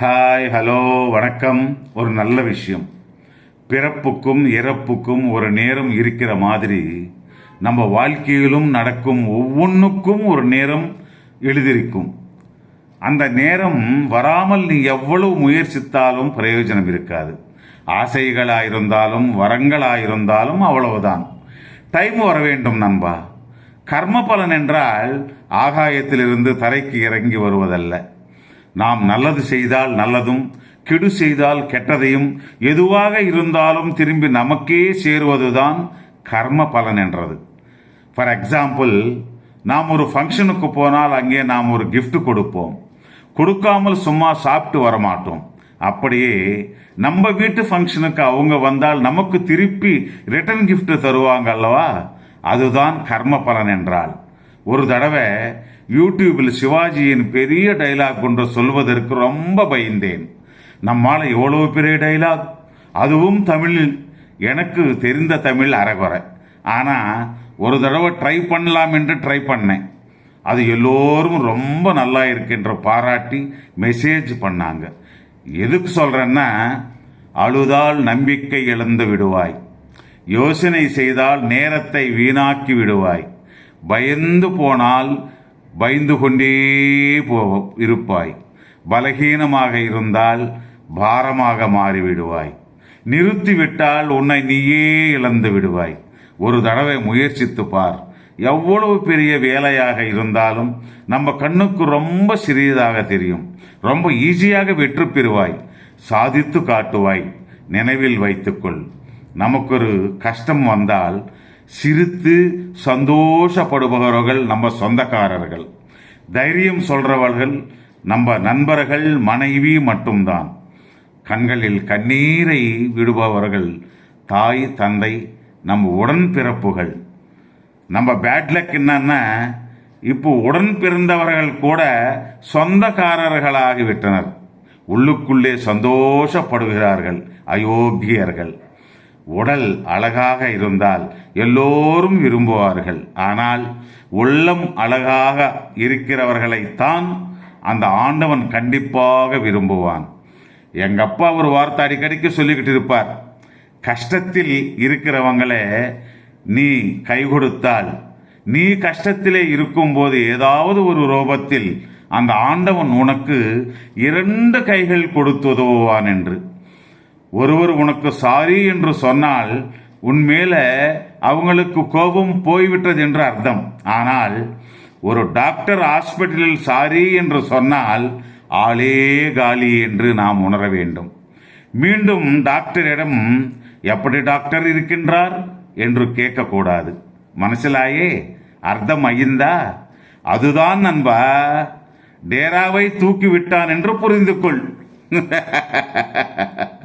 Hi hello வணக்கம். ஒரு நல்ல விஷயம். பிறப்புக்கும் இறப்புக்கும் ஒரு நேரம் இருக்கிற மாதிரி நம்ம வாழ்க்கையிலும் நடக்கும் ஒவ்வொன்றுக்கும் ஒரு நேரம் எழுதியிருக்கும் அந்த நேரம் வராமல் நீ எவ்வளவு முயற்சித்தாலும் பிரயோஜனம் இருக்காது. ஆசைகளாயிருந்தாலும் வரங்களாயிருந்தாலும் அவ்வளவுதான். டைம் வர வேண்டும் நண்பா. கர்ம பலன் என்றால் ஆகாயத்திலிருந்து தரைக்கு இறங்கி வருவதல்ல. நாம் நல்லது செய்தால் நல்லதும் கெடு செய்தால் கெட்டதையும் எதுவாக இருந்தாலும் திரும்பி நமக்கே சேருவதுதான் கர்ம பலன் என்றது. ஃபார் எக்ஸாம்பிள் நாம் ஒரு ஃபங்க்ஷனுக்கு போனால் அங்கே நாம் ஒரு கிஃப்ட் கொடுப்போம். கொடுக்காமல் சும்மா சாப்பிட்டு வரமாட்டோம். அப்படியே நம்ம வீட்டு ஃபங்க்ஷனுக்கு அவங்க வந்தால் நமக்கு திருப்பி ரிட்டர்ன் கிஃப்ட் தருவாங்க அல்லவா? அதுதான் கர்ம பலன் என்றால். ஒரு தடவை யூடியூப்பில் சிவாஜியின் பெரிய டைலாக் ஒன்று சொல்வதற்கு ரொம்ப பயந்தேன். நம்மால் எவ்வளவு பெரிய டைலாக் அதுவும் தமிழில். எனக்கு தெரிந்த தமிழ் அரைகுறை ஆனால் ஒரு தடவை ட்ரை பண்ணலாம் என்று ட்ரை பண்ணேன். அது எல்லோரும் ரொம்ப நல்லா இருக்கின்ற பாராட்டி மெசேஜ் பண்ணாங்க. எதுக்கு சொல்கிறேன்னா அழுதால் நம்பிக்கை இழந்து விடுவாய். யோசனை செய்தால் நேரத்தை வீணாக்கி விடுவாய். பயந்து போனால் பயந்து கொண்டே போ இருப்பாய். பலகீனமாக இருந்தால் பாரமாக மாறிவிடுவாய். நிறுத்திவிட்டால் உன்னை நீயே இழந்து விடுவாய். ஒரு தடவை முயற்சித்து பார். எவ்வளவு பெரிய வேலையாக இருந்தாலும் நம்ம கண்ணுக்கு ரொம்ப சிறியதாக தெரியும். ரொம்ப ஈஸியாக வெற்றி பெறுவாய். சாதித்து காட்டுவாய். நினைவில் வைத்துக்கொள் நமக்கு ஒரு கஷ்டம் வந்தால் சிரித்து சந்தோஷப்படுபவர்கள் நம்ம சொந்தக்காரர்கள். தைரியம் சொல்றவர்கள் நம்ம நண்பர்கள் மனைவி மட்டும்தான். கண்களில் கண்ணீரை விடுபவர்கள் தாய் தந்தை நம்ம உடன்பிறப்புகள். நம்ம பேட்லக் என்னன்னா இப்போ உடன் பிறந்தவர்கள் கூட சொந்தக்காரர்களாகிவிட்டனர். உள்ளுக்குள்ளே சந்தோஷப்படுகிறார்கள் அயோக்கியர்கள். உடல் அழகாக இருந்தால் எல்லோரும் விரும்புவார்கள். ஆனால் உள்ளம் அழகாக இருக்கிறவர்களைத்தான் அந்த ஆண்டவன் கண்டிப்பாக விரும்புவான். எங்கள் அப்பா ஒரு வார்த்தை அடிக்கடிக்கு சொல்லிக்கிட்டு இருப்பார். கஷ்டத்தில் இருக்கிறவங்களே நீ கை கொடுத்தால் நீ கஷ்டத்திலே இருக்கும்போது ஏதாவது ஒரு ரூபத்தில் அந்த ஆண்டவன் உனக்கு இரண்டு கைகள் கொடுத்து உதவுவான் என்று. ஒருவர் உனக்கு சாரி என்று சொன்னால் உன்மேல அவங்களுக்கு கோபம் போய்விட்டது என்று அர்த்தம். ஆனால் ஒரு டாக்டர் ஹாஸ்பிட்டலில் சாரி என்று சொன்னால் ஆளே காலி என்று நாம் உணர வேண்டும். மீண்டும் டாக்டரிடம் எப்படி டாக்டர் இருக்கின்றார்? என்று கேட்கக்கூடாது. மனசிலாயே அர்த்தம் ஐந்தா அதுதான் நண்பா டேராவை தூக்கி விட்டான் என்று புரிந்து கொள்